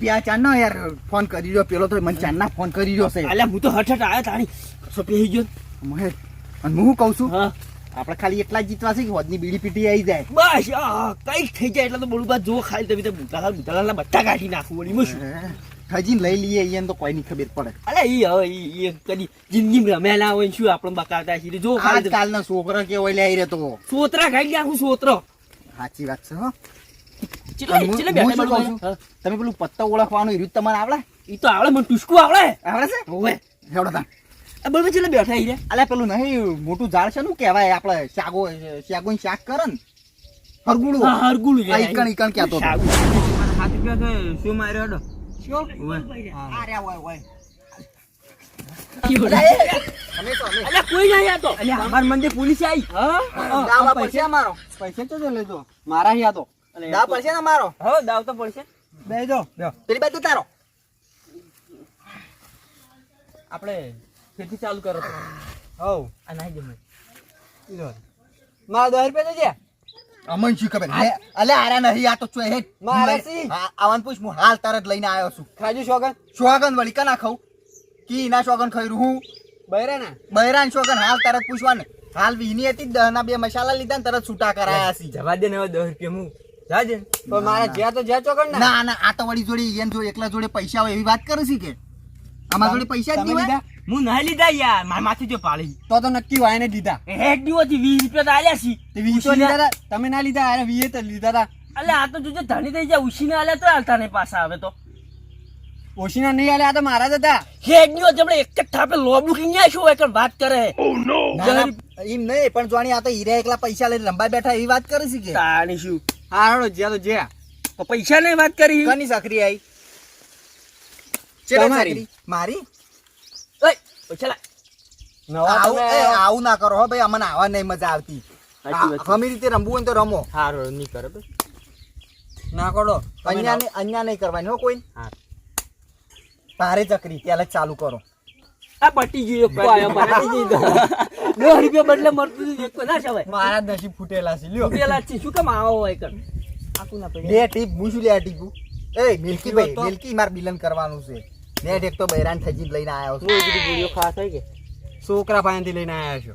પ્યા ચાર નો યાર ફોન કરી રહ્યો પેલો તો મને ચાર ના ફોન કરી રહ્યો છે. અલ્યા હું તો હઠ આવ્યો તાણી સો પેહી ગયો? મહેશ અને હું કહું છું? હા. આપણે ખાલી એટલા જ જીતવા છે કે હોદની બીડી પીટી આવી જાય. બસ આ કંઈક થઈ જાય એટલે તો બોલું જો ખાલી તમે તો બુટાલાલ બુટાલાલના બધા કાઢી નાખું વળી શું? ખજીને લઈ લઈએ અહીંયા તો કોઈ નહીં ખબર પડે. અરે ઈ હવે ઈ ઈ કદી જિંદગી રમેલા હોય શું આપણે બકાતા છીએ જો આજકાલના છોકરા કેવો લઈ રહ્યો તો. સોતરા ખાઈ નાખું સોતરો સાચી વાત છે હો. હું- હું શું? તમે પેલું પત્તા ઓળખવાનું રીત તમારે આવડે? ઈ તો આવડે મને ટુસકું આવડે. આવડે છે? હોવે. હેવડો તા બરોબર ચેટલે બેઠા હીરે? અલ્યા પેલું નહીં મોટું ઝાડ છે નું કહેવાય? આપણે શાગો શાગો શાક કરે ને હરગુડું હરગુડું ઈકણ ઈકણ કહેતો હતો. હાથ રૂપિયા છે શું માર્યો હેડો આર્યા હોય હોય. અમે તો અમે. અલ્યા કોઈ નહીં આતો અલ્યા અમાર મંદિર પોલીસ આવી હા? દાવા પડશે મારો પૈસા? તો લેતો મારા તો. દાવ પડશે ને મારો હો દાવ તો પડશે. બે જો. પેલી બાજુ તારો આપણે ખેતી ચાલુ કરો. તો હો આ જમે મારા દસ રૂપિયા તો છે. અમન શું ખબર? હે અલે આરા નહીં આ તો ચો હે. મારે સી. હા, આવન પૂછ હું હાલ તરત લઈને આવ્યો છું. ખાજુ શોગન શોગન વળી કના ખાઉં? કી ના શોગન ખાઈ હું? બૈરા ના બૈરાન શોગન હાલ તરત પૂછવાને. હાલ વીની હતી દહ ના બે મસાલા લીધા ને તરત છૂટા કરાયા છે જવા દે ને હવે દસ રૂપિયા હું જાજે તો મારા જ્યાં તો જ્યાં ચોકડ ના. ના આ તો વળી જોડી એમ જો એકલા જોડે પૈસા હોય એવી વાત કરે છે કે? અમારા જોડે પૈસા જ નહીં? હું નહીં લીધા યાર. મારા માથે જો પાળી. તો તો નક્કી વાયને દીધા. દિવસથી વીસ રૂપિયા તો આલ્યા છી. તે વીસ લીધા તમે ના લીધા અરે વીએ તો લીધા તા. અલે આ તો જોજે ધણી થઈ જાય ઉછીને આલ્યા તો હાલતા નહીં પાછા આવે તો. ઓશીના નહીં આલ્યા આ તો મારા જ હતા. હેડ દીવો જમણે એક જ થાપે લોબડું કી ન્યા શું એક વાત કરે? ના, નો એમ નહીં પણ જોણી આ તો હીરા એકલા પૈસા લઈને રંબાઈ બેઠા એવી વાત કરે છે કે? તાણી શું? હા હેડો જ્યાં તો જ્યાં. તો પૈસા નહીં વાત કરી. કોની સકરી આવી. મારી? પૈસા લાય. આવું ના કરો હો ભાઈ અમને આવા નહીં મજા આવતી. ગમે રીતે રમવું હોય તો રમો. સારું નહીં કરે ના કરો. અહીંયા નહીં. અહીંયા નહીં કરવાની હો કોઈ. તારે ચકરી પહેલા ચાલુ કરો. આ પટી ગયો પટી ગયો દસ રૂપિયા બદલે મળતું હતું ના સવાય મારા નસીબ ફૂટેલા છે લ્યો. પેલા છે શું કામ આવો હોય કર. ટીપ હું શું લે ટીપું એ મિલ્કી ભાઈ માર બિલન કરવાનું છે. નેટ એક તો બૈરાન થજી લઈને આવ્યો છું. હું કીધું વીડિયો ખાસ હોય કે? છોકરા પાસેથી લઈને આવ્યા છો.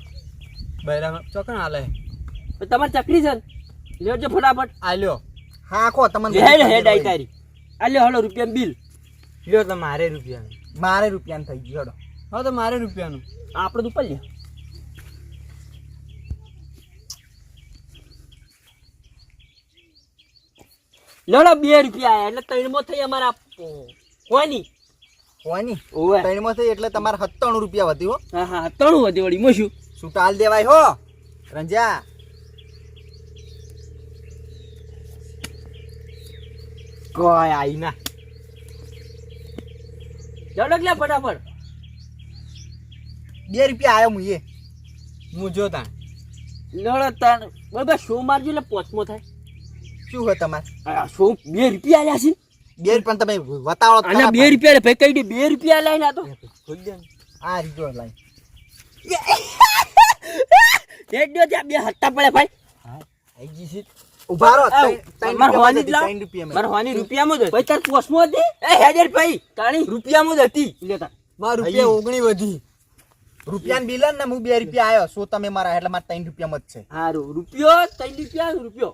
બૈરા ચોકણ હાલે. તમારે ચકરી છે? લેજો ફટાફટ. આલ્યો હા કો તમને હેડ હેડ આઈ તારી આ લ્યો હલો રૂપિયા બિલ. લ્યો તો મારે રૂપિયાનું. મારે રૂપિયાનું થઈ ગયું હેડો હા તો મારે રૂપિયાનું. આપણે તો ઉપર લ્યો લેડો બે રૂપિયા એટલે ત્રણમાં થઈ અમારા કોની કોની ઓવે ત્રણમાં થઈ એટલે તમારે સત્તાણું રૂપિયા વધી હો. હા હા ત્રણ વધી વળી મોશું શું? ટાલ દેવાય હો? રંજા. કોઈ આઈ ના. લેડો લે ફટાફટ. બે રૂપિયા આવ્યો હું જો તાણ. જોતા તાણ. બરાબર શો મારજો એટલે પોચમો થાય. શું હોય તમારે? સો શો બે રૂપિયા આવ્યા છે? બે રૂપિયા તમે વતાવો અને બે રૂપિયા ભાઈ કઈ દે બે રૂપિયા લઈને આ તો. ખોલી દે ને. આ રીતો લાઈ એક દો ત્યાં બે હટ્ટા પડે ભાઈ. આઈ ગઈ છે. ઊભા રહો આવ, ત્રણ- ત્રણ મારે હોવાની જ લાવ. ત્રણ હોવાની રૂપિયામાં જ ભાઈ તાર કોસમો હતી? એ હેજર ભાઈ તાણી રૂપિયામાં જ હતી. લેતા મારા રૂપિયા ઓગણી વધી. રૂપિયા બિલ ને હું બે રૂપિયા આવ્યો સો તમે મારા એટલે મારા ત્રણ રૂપિયામાં જ છે. હારું રૂપિયો ત્રણ રૂપિયા રૂપિયો.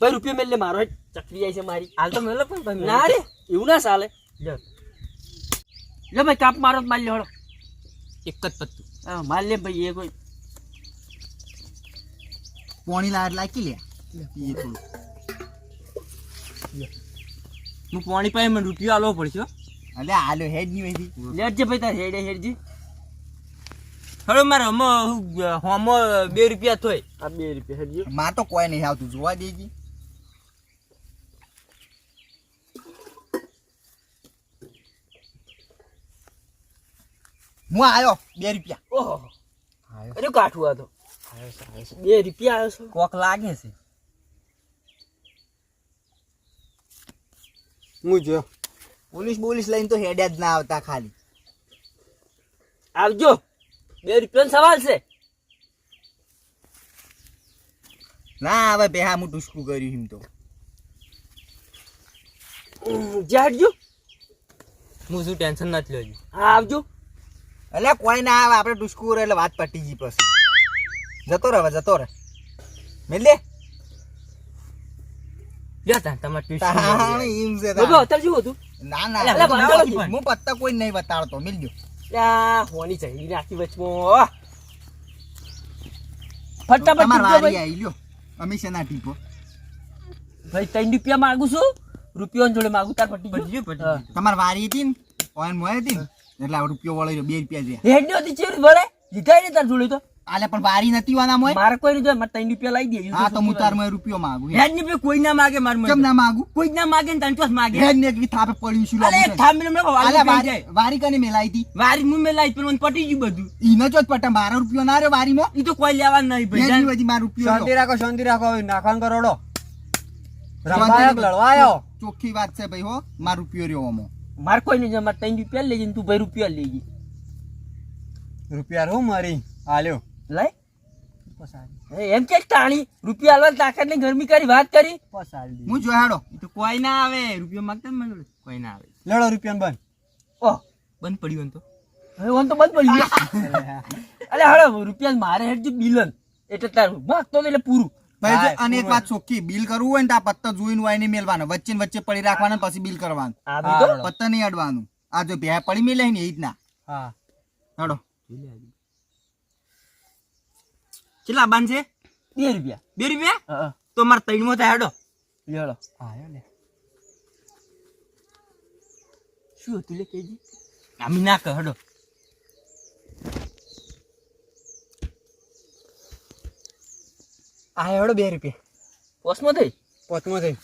ભાઈ રૂપિયો મેલે મારો ચકરી આવી છે મારી. હાલ તો મેલો પણ તમે. ના રે. એવું ના ચાલે. લે. ભાઈ કાપ મારો માલ મારી એક જ પત્તું. હા મારી લે ભાઈ એ કોઈ. પોણી લાડ લાકી લે. એ થોડું. હું પોણી પાસે મને રૂપિયો આલવો પડશે. અલે આલો હેડની વહીથી લેજે ભાઈ તાર હેડે હેડજી. હવે મારે હમો હોમો બે રૂપિયા થોય. આ બે રૂપિયા હેડજી. માં તો કોઈ નહીં આવતું જોવા દેજી. હું આવ્યો બે રૂપિયા. ઓહો. અરે કાઠું આ તો? બે રૂપિયા આવ્યો છો? કોક લાગે છે. હું જો. પોલીસ પોલીસ લઈને તો હેડ્યા જ ના આવતા ખાલી. આવજો. બે રૂપિયાનો સવાલ છે. ના હવે બેહા હું ટુસકું કર્યું એમ તો. જ્યાં હટજો હું શું ટેન્શન નથી લેજો હા આવજો. એટલે કોઈ ના આવે આપણે ટુસકું કરે એટલે વાત પટી ગઈ પછી. જતો રહે જતો રહે. મેલ દે. હું પત્તા કોઈ નહીં બતાડતો મિલજો હોની વચમાં ફટાફટ અમે ટીપો? ભાઈ ત્રણ રૂપિયા માંગુ છું. રૂપિયો જોડે માંગુ તાર પટી ગયું, તમારે. વારી હતી ને? ઓન મોય હતી ને? એટલે આ રૂપિયો વળે બે રૂપિયા છે. હેડની હતી ચેરી વળે? લીધા ને તાર જોડે તો. આલે પણ વારી નથી વાના મોય. મારે કોઈ નહીં મારે ત્રણ રૂપિયા લાવી દે હા તો હું તાર મોય રૂપિયો માંગુ હેડની કોઈ ના માગે માર કેમ ના માંગુ? કોઈ ના માગે ને તને ચોસ માગે. હેડ ને એકલી થાપે પડ્યું છું અલે એક થાંભીને આલે વારી વારી કને મેલાઈ હતી? વારી મુ મેલાઈ પણ મને પટી ગયું બધું. ઈ ન જ પટા મારો રૂપિયો ના રહ્યો વારીમાં? ઈ તો કોઈ લેવા નહીં ભાઈ હેડની જાન. વધી મારો રૂપિયો શાંતિ રાખો શાંતિ રાખો હવે નાખવાનું કરોડો. રમાયક રંભાયક રાખો. લડવા આવ્યો ચોખ્ખી વાત છે ભાઈ હો મારો રૂપિયો રહ્યો ઓમો મારે કોઈ નહીં મારે ત્રણ રૂપિયા લઈ જઈને તું ભાઈ રૂપિયા લઈ જઈ રૂપિયા રહું મારી. આલ્યો લઈ એમ કે ટાણી રૂપિયા હાલવા તાકાતની ગરમી કરી વાત કરી. હું જોયાડો તો કોઈ ના આવે. રૂપિયા માંગતા મને કોઈ ના આવે. લડો રૂપિયા બંધ. ઓહ બંધ પડ્યું ને તો. હવે આમ તો બંધ પડી ગયું. અરે હળો રૂપિયા મારે હેડ જે બિલન. એટલે તારું. માગતો તો એટલે પૂરું. ભાઈ જો અને એક વાત ચોખ્ખી બિલ કરવું હોય ને તો આ પત્તા જોઈને વાઈને મેલવાનો. વચ્ચે વચ્ચે પડી રાખવાનું પછી બિલ કરવાનું. પત્તા નહીં અડવાનું. આ જો ભે પડી મેલે ને એ જ ના હા. હેડો. કેટલા બાન છે? બે રૂપિયા. બે રૂપિયા? તો મારે ત્રણમાં થાય હેડો. લેડો આયો લે શું હતું લે કેજી? આમી ના કર હેડો. આ હેડો બે રૂપિયા. પોસમો થઈ? પોસમો થઈ.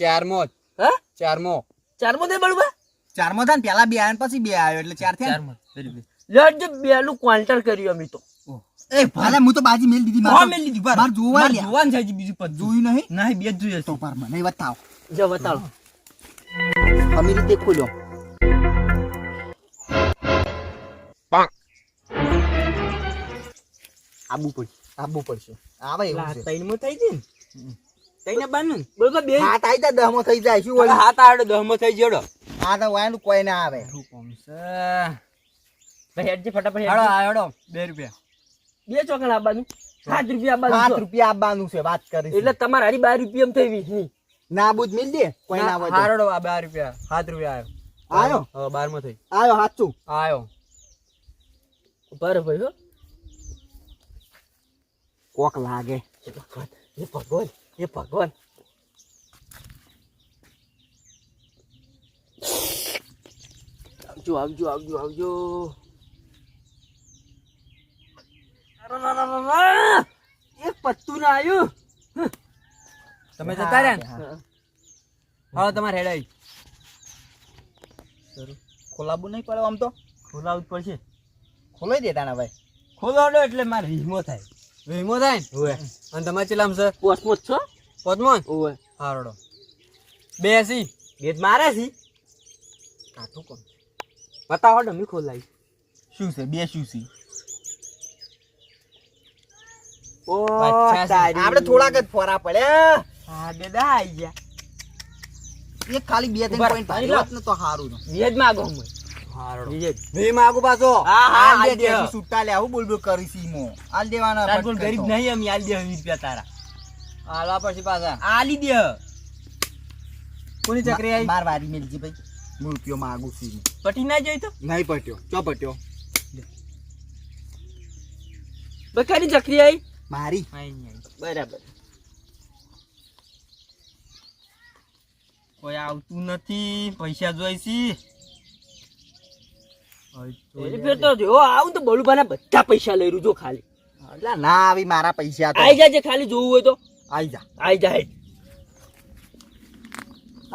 ચારમો જ. હા? ચારમો. ચારમો થઈ બળવા ચારમો થાય ને પેલા બે આવ્યા પછી બે આવ્યો એટલે ચાર થયા ચારમો. બે રૂપિયા. બેનું ક્વાન્ટર કર્યું અમે તો. એ ભાલે હું તો બાજી મેલ દીધી મારે મેં દીધી. મારે જોવા લ્યા. જોવાનું છે બીજું પદ જોયું નહીં? ના બે જ જોઈએ તો પર મને બતાવ. જો બતાવો. અમે રીતે ખોલ્યો. આબુ પડી. આબુ પડશે. આવે એવું છે. ત્રણમાં થઈ જઈ ને? ત્રણે બારનું ને? બે. હાથ આવી જાય દહમો થઈ જાય. શું અરે હાથ આડો દહમો થઈ જડો. આ તો વાયનું કોઈ ના આવે. ભાઈ હેડજી ફટાફટ હેડો હેડો. બે રૂપિયા. બે ચોકણ આવવાનું સાત રૂપિયા પાંચ સાત રૂપિયા આપવાનું છે વાત કરી એટલે તમારે હારી બાર રૂપિયા થઈ વીસની ના બુજ મિલ દે. કોઈ ના આવે હારડો આ બાર રૂપિયા. સાત રૂપિયા આવ્યો આયો? હવે બારમાં થઈ. આયો સાચું. આવ્યો બરાબર ભાઈ કોક લાગે એ ભગવાન એ ભગવાન એ ભગવાન. આવજો આવજો આવજો આવજો! એક પત્તું ના આવ્યું તમે જતા રહ્યા હવે તમારે હેડાઈ ખોલાવું નહીં પડે આમ તો? ખોલાવું જ પડશે. ખોલાઈ દેતા ના ભાઈ. ખોલાવડો એટલે મારે રીમો થાય. વીમો થાય ને? હોવે. અને તમારે ચેલામ છે? પોસમોસ છો? પોચમો ઓવે હા હેડો બે બે મારે છે? કાઠું કોણ? બતાવો ડમી ખોલાઈ શું છે? બે શું છે? ઓ આપણે થોડાક જ ફોરા પડે હા? બેદા આઈ ગયા. એક ખાલી બે ત્રણ પોઈન્ટ તો સારું ને. વેજ માગો હું હા હેડો વેજ વીમ આગુ પાછો. હા હા આલ આલ દે દે લે આવું બોલ બોલ કરી છી આલ દેવાના બોલ ગરીબ નહીં અમે આલી દે વીસ રૂપિયા તારા. આલા પછી પાછા. આલી દે. કોની ચકરી આવી માર વારી મેલજી ભાઈ. હું રૂપિયો માંગુ પટી ના જોઈ તો? નહીં પટ્યો. ચો પટ્યો? બકાની ચકરી આવી મારી. બરાબર. કોઈ આવતું નથી. પૈસા જોઈશી. ફેર તો જો આવું તો બળુભાના બધા પૈસા લઈ રહ્યું જો ખાલી. એટલે ના આવી મારા પૈસા તો. આઈ જાજે ખાલી જોવું હોય તો. આઈ જા. આઈ જાય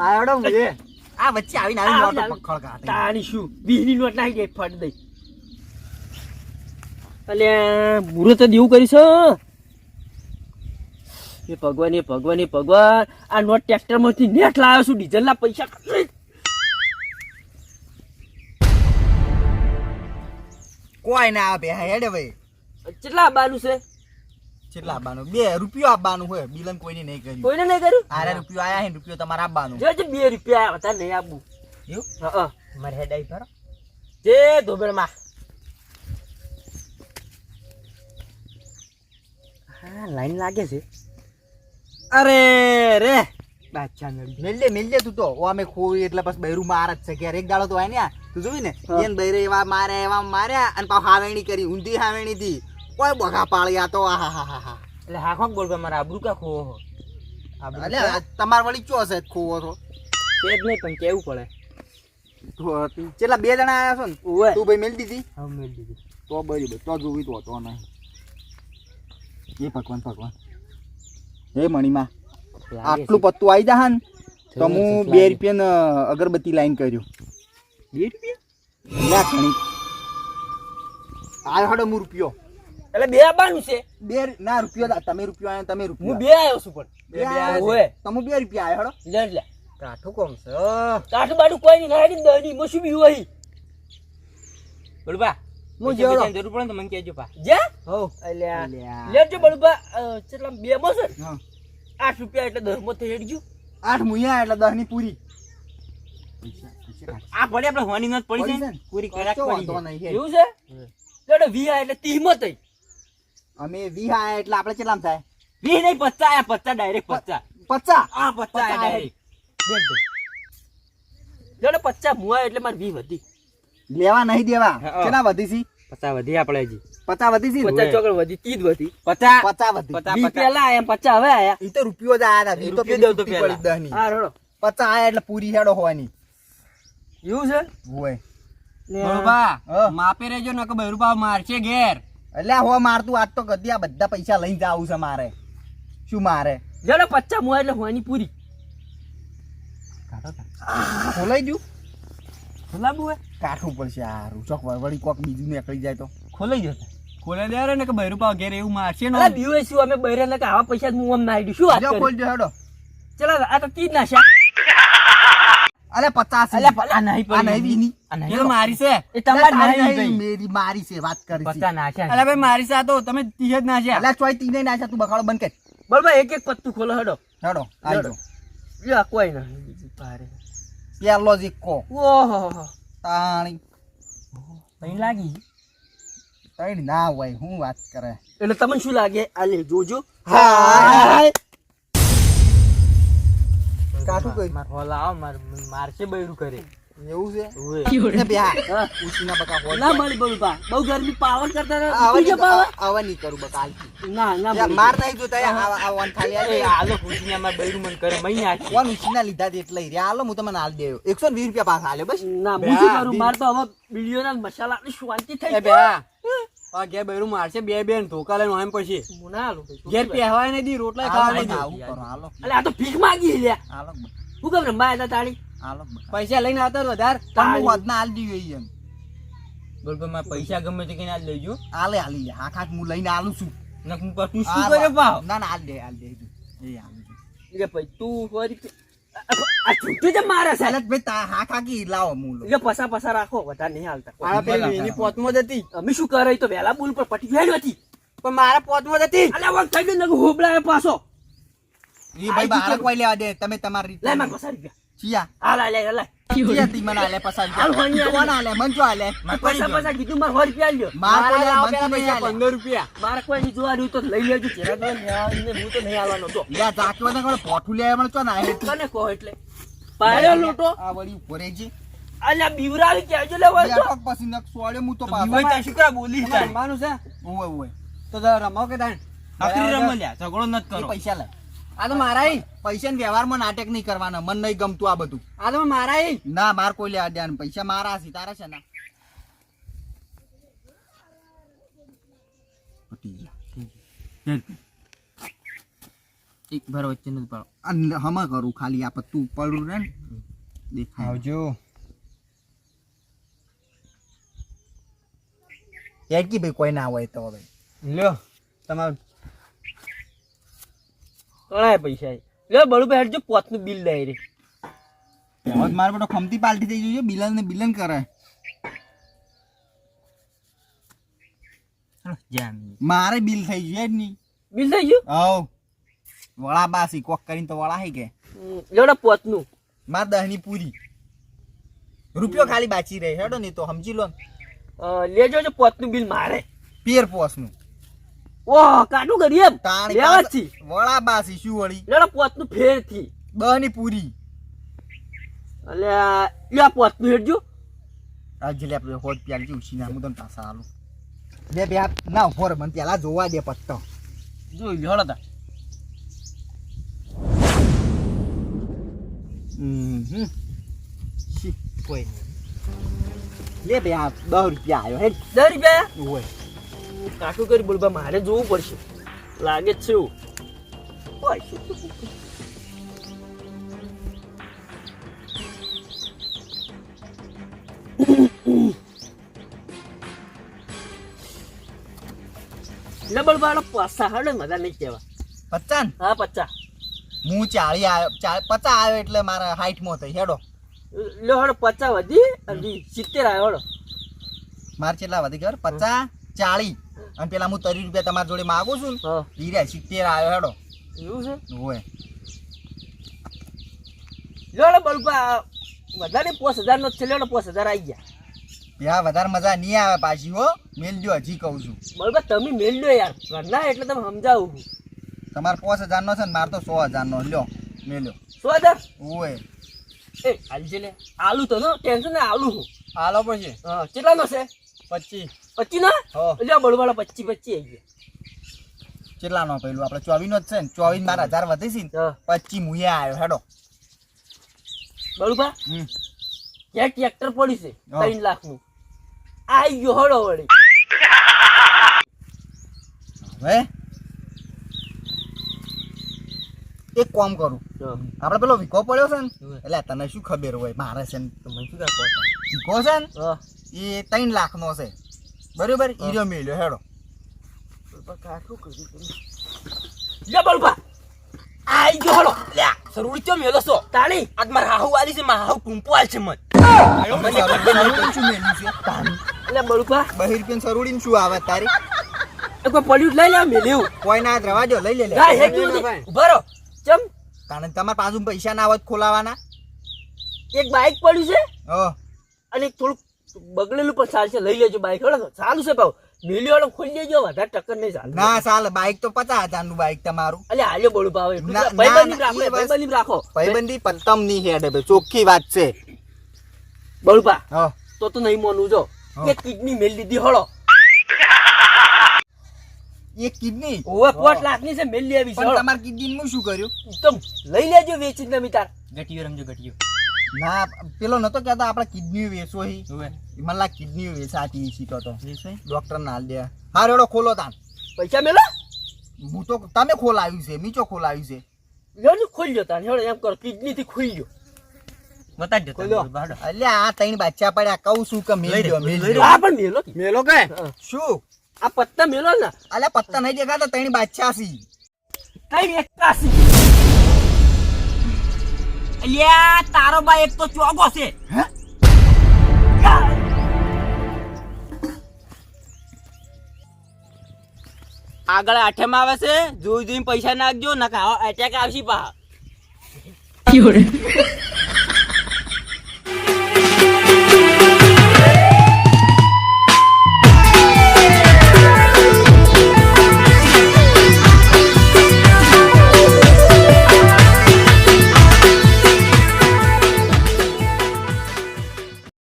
આયોડો મુજે આ વચ્ચે આવીને આવી આવ, નોટો કાઢે તારી શું? વીસની નોટ નાખી ફટ દઈ. કરીશ એ ભગવાન એ ભગવાન એ ભગવાન. આ નોટ ટ્રેક્ટરમાંથી નેટ લાવ્યો છું ડીઝલ ના પૈસા કોઈ ના આપે હેડે ભાઈ. કેટલા આવવાનું છે? કેટલા આપવાનું? બે રૂપિયો આપવાનું હોય. બિલન કોઈને નહીં કર્યું. કોઈને નહીં કર્યું? આરે રૂપિયો આયા હે રૂપિયો તમારે આપવાનું. જો જે બે રૂપિયા આવ્યા તારે નહીં આપવું એવું? હા મારે હેડ આવી ફરો. જે ધોબેડમાં હા લાઈન લાગે છે. અરે રે. બાદશાહ નડી તું તો. ઓ અમે ખોઈ એટલે બસ બૈરું માર જ છે ઘેર. દાડો તો હોય ને તું જોઈ ને? હા. બૈરે એવા મારે એવા માર્યા અને પાછું હાવેણી કરી ઊંધી હાવેણી થી કોઈ બગા પાળ્યા તો આહા હા હા હા એટલે હા ખોક બોલ મારા આબરૂ કા ખો એટલે તમાર વળી ચો છે ખોવો છો છે જ નહીં પણ કેવું પડે? ચેલા બે જણા આયા છો ને? તું ભાઈ મેલ દીધી? મેળ દીધી. તો બરી તો જોવી તો તો નહીં. એ ભગવાન ભગવાન. હે મણીમાં. આટલું પત્તું આવી જા ને તો હું બે રૂપિયા અગરબત્તી લાઈન કર્યું. બે રૂપિયા? લ્યા ઘણી આ હડો હું રૂપિયો. એટલે બે આવવાનું છે. બે ના રૂપિયો દા, તમે રૂપિયો આયો તમે હું બે આવ્યો છું પણ. બે આવ્યો. તમે બે રૂપિયા આયો હડો. લે લે. કાઠું કોમ છે કાઠું બાડું કોઈ નહીં નાડી દડી મસું બી હોય. બળબા હું જેવો જેવડો. જરૂર પડે તો મને કહેજો પા. જે હો. અલ્યા અલ્યા. લેજો બળબા ચેટલા બે માં છે હા. આઠ રૂપિયા એટલે દસમાં થઈ હેડજો આઠ મુયા એટલે દસની પૂરી. આ પડે આપણે હોની નોટ પડી છે? પૂરી કરાક પડી છે. એવું લેડો વી આ એટલે તીહમાં થઈ. અમે વી એટલે આપણે કેટલામ થાય? વીસ નહીં પચાસ આયા પચાસ ડાયરેક્ટ પચાસ. પચાસ? આ પચ્ચા પચાસ ડાયરેક્ટ જોડે પચાસ મુવા એટલે મારે વી વધી. લેવા નહીં દેવા. કેટલા વધી છી? પચાસ વધી આપણે હજી. પચાસ વધી છી ને? ચોકડ વધી ચીજ વધી. પચા પચા વધી. પચાસ પેલા આયા પચા હવે આયા? ઈ તો રૂપિયો જ આયા હતા. ઈ તો રૂપિયો પેલી તો પેલા. દહની. હા રોડો પચા આયા એટલે પૂરી હેડો હોવાની. એવું છે? હોય. બળબા હા. માપે રહેજો નકર બૈરુબા મારશે ઘેર. એટલે હો મારતું આજ તો કદી આ બધા પૈસા લઈને જાવું છે મારે. શું મારે? લેડો પચા મુવા એટલે હોવાની પૂરી. ખોલાઈ દઉં ખોલાવું હે કાઠું પડશે આ રૂચક વળી કોક બીજું નીકળી જાય તો. ખોલાઈ જશે ખોલાઈ દે રે ને કે બૈરુબા ઘેર એવું મારશે ને અરે બીવે શું અમે બૈરે ને કે આવા પૈસા હું આમ ના આઈડી શું વાત જો કરી? ખોલજો હેડો. ચલા આ તો તીજ નાખ્યા અલે પચાસ અલે ભલા નહીં આ નહીં બીની આ નહીં તો મારી છે. એ તમારી નહીં નહીં, મેરી મારી છે વાત કરી છે. પચાસ નાખ્યા અલે ભાઈ મારી છે તો. તમે તીજ જ નાખ્યા અલે ચોય તીને નાખ્યા તું બખાડો બંધ કર. બરોબર એક એક પત્તું ખોલો હેડો. હેડો. જાઓ. લ્યો, કોઈ નહીં પારે પેલો જ એકો ઓહો તાણી. અહીં લાગી. તાણી ના હોય હું વાત કરે? એટલે તમને શું લાગે? આ લે જોજો. હાય. કાઠું કઈ? માર હોલા આવ માર મારશે બૈરું કરે એવું છે? ઓય ને બે હા હા. ઉસીના બકા હોય ના મળી બરોબર બહુ ગરમી પાવર કરતા હતા. આવા બીજો આવા નહીં કરું બકા હાલથી. ના ના માર નહીં જોતા આવા આવા ખાલી એ આલો. ખુશીને માર બૈરું મન કરે મહી નાખી. કોણ ઉસીના લીધા એટલે રહ્યા. હાલો હું તમને હાલ દેયો. એકસો ને વીસ રૂપિયા પાછા હાલ્યો બસ. ના બે હું શું આ કરું? બી- તો હવે વિડીયોના મસાલા શાંતિ થઈ બે આ ઘેર બૈરું મારશે બે બે ને ધોકા લઈને આમ પછી. હું ના હાલું ભાઈ. ઘેર પહેવાય નહીં દી રોટલા ખાવા નહીં હાલો, દે. આવું કરો, હાલો. અલે આ તો ભીખ માંગી લ્યા હું કેમ રમવા હતા તાળી? પૈસા લઈને આવતા વધારે. તમને વધના હાલ ઈ એમ. બોલ મારા પૈસા ગમે તે કઈ આજ લઈજો આલે હાલી જા. હાથ હાથ હું લઈને આલું છું. નક હું શું પાવ ના ના હાલ દે હાલ દે એ. એટલે તું ફરી આ છૂટું જ મારે છે ચાલે જ ભાઈ તા હા ખાકી લાવો લઉં. એટલે પસા પસા રાખો વધારે નહીં હાલતા. મારા પેલી એની પોતમાં જ હતી. અમે શું કરે તો વહેલા બોલ પર પટી વેડ હતી. પણ મારા પોતમાં જતી હતી. અલે વખત થઈ ગયો હોબળા પાછો. એ ભાઈ કોઈ લેવા દે તમે તમારી રીતે લે માર પસા રૂપિયા ચિયા હાલ હાલ હાલ. ચિયા તી મને હાલે પસાર હાલ, હોની. કોણ હાલે મન જો હાલે પસા પસા કીધું માર સો રૂપિયા લ્યો માર લાવો મન તો પૈસા હાલે. પંદર રૂપિયા મારે કોઈ નહીં જોવાનું તો લઈ લેજો ચેરા તો ને હું તો નહીં હાલવાનો તો લ્યા ઝાંકીઓ ને કોણ પોઠું લે મને ચો ના હે કને કહો એટલે પાડ્યો લોટો આ વળી ઊભો રહેજે. અલ્યા બીવરાવી કહેજો લે વળતો. બેઠક પછી નક સોળે હું તો પાછો બીવાય ત્યાં શું કરવા બોલી તમારે રમવાનું છે ઓવે ઓવે તો રમો કે તાણ આખરી રમો લ્યા ઝઘડો નત કરો પૈસા લે આ તો મારા પૈસા ને વ્યવહારમાં નાટક નહીં કરવાના. મન નહીં ગમતું આ બધું. આ તો મારા ના માર કોઈ લેવા દે પૈસા મારા છે તારા છે ના. એક ભર વચ્ચે નથી પડો. આ હમા કરું ખાલી આ પત્તું પડું રે ને. દેખાય. આવજો. યાર ભાઈ કોઈ ના હોય તો હવે? લ્યો તમારું. ઘણાય પૈસા. લે બળું હેડજો પોતનું બિલ લઈ રે. હવે મારો બેટો ખમતી પાલટી થઈ જોઈએ બિલન ને બિલન કરે. મારે બિલ થઈ ગયું જ નહીં. બિલ થઈ ગયું? હવ. વળા બાસી કોક કરીને તો વળા હે કે. લેવડો પોતનું. માર દહની પૂરી. રૂપિયો ખાલી બાચી રહે હેડો ને તો સમજી લો લેજો જો પોતનું બિલ મારે. પેર પોસનું. ઓહ કાટું કરી એમ. લેવાથી વળા બાસી શું વળી લેવડો પોતનું ફેરથી બની પૂરી. એટલે લે આ પોતનું હેડજો. આ લે આપણે હોત પ્યાલ જેવું છે હું તને પાછા આલું. બે બે ના ફોર મને પેલા જોવા દે પત્તો જોઈ લે હળો તા હમ કોઈ નહીં. લે બે હાથ દસ રૂપિયા આવ્યો હે દસ રૂપિયા? ઓય. કાટું કરી બોલબા મારે જોવું પડશે. લાગે જ છે એવું. ડબલ વાળો પાસા હાડે મજા નહીં કહેવા. પચાન હા પચ્ચા. હું ચાળી આવ્યો પચાસ આવ્યો એટલે મારા હાઈટમાં થઈ હેડો. લો હડો પચાસ વધી સિત્તેર આવ્યો હડો. મારે કેટલા વધી ખબર? પચાસ ચાળી. અને પેલા હું ત્રીસ રૂપિયા તમારા જોડે માગું છું ને સિત્તેર આવ્યો હેડો. એવું છે? ઓય લ્યો હડો વધારે પોસ હજાર નો છે. લ્યો હડો પોસ હજાર આવી ગયા. ત્યાં વધારે મજા નહીં આવે પાછી હો. મેલજો હજી કહું છું. બલબા તમે મેલ લ્યો યાર. ઘરના એટલે તમે સમજાવું તમારે પાંચ હજાર નો છે ને મારે તો સો હજાર નો લ્યો મેલ્યો સો હજાર? ઓય એ આલજે લે. આલુ તો નો ટેન્શન આલુ આલો પછી. હા કેટલા નો છે? પચીસ. પચી નો? હો. લ્યો પચી પચી આવી કેટલા નો પેલું આપણે ચોવીસ નો જ છે ને. ચોવીસ મારા હજાર વધી છે ને. ગયા મુએ આવ્યો હેડો. બળુભા હમ. ટ્રેક્ટર પડ્યું છે? ત્રણ લાખનું આઈ ગયો હળો વળી. હવે? એક કામ કરું. આપણે પેલો વિકો પડ્યો છે ને એટલે તને શું ખબર હોય? મારે છે ને તમે શું કહો છે ને એ ત્રણ લાખ નો છે. બરોબર? હીરો મેલ્યો હેડો. કાઠું કર્યું. લ્યો આઈ ગયો હળો લ્યા સરુડી ચો મેલો છો? તાળી આજ માર હાહુ આલી છે માર હાહુ કુંપો આલ છે મત શું મેલ્યું છે? એટલે બળુભા બહિર રૂપિયા સરુડીને શું આવે તારી? એ કોઈ પડ્યું લઈ લે મેલ્યું. કોઈ ના રવા લઈ લે લે. ચમ? કારણ કે તમારા પાછું પૈસા ના આવત ખોલાવાના? એક બાઈક પડ્યું છે હો અને થોડુંક બગડેલું પણ ચાલશે લઈ લેજો બાઈક હળો સારું છે ભાવ. મેલ્યો ખોલી લેજો વધારે ટક્કર નહીં ચાલે. ના ચાલે બાઈક તો પચાસ હજારનું બાઈક તમારું. એટલે હાલ્યો બોલું ભાવ ભાઈબંધી રાખો ભાઈબંધી રાખો. ભાઈબંધી પત્તમની હેડે ભાઈ ચોખ્ખી વાત છે. બળુભા તો તો નહીં મોનું જો. એક કિડની મેલ દીધી હળો. એ કિડની? ઓવે પોટ લાખની છે મેલ લેવી છે પણ હળો. કિડની નું શું કર્યું? તો લઈ લેજો વેચી તમે તાર ગટિયો રમજો ગટિયો. ના પેલો નતો કેતો આપણે કિડની વેચો હી. હવે? મને લાગ કિડની વેચાતી હી તો. તો ડોક્ટર ના દે. હા રેડો ખોલો તાન પૈસા મેલો? હું તો તમે ખોલાવ્યું છે મીચો ખોલાવ્યું છે. લ્યો ને ખોલજો હેડો એમ કરો કિડની થી ખોલજો બતાજ દો ખોલો. બાડો અલ્યા આ ત્રણ બચ્ચા પડ્યા કહું છું કે મેલ લઈ દો મેલ દો. આ પણ મેલો મેલો કે? શું? આ પત્તા મેલો ને? અલ્યા પત્તા નહીં દેખાતા ત્રણ બચ્ચા સી કઈ એકાસી. અલ્યા તારો બા એક તો ચોગો છે. આગળ આઠમ આવે છે જોઈ જોઈને પૈસા નાખજો નકા એટેક આવશે પા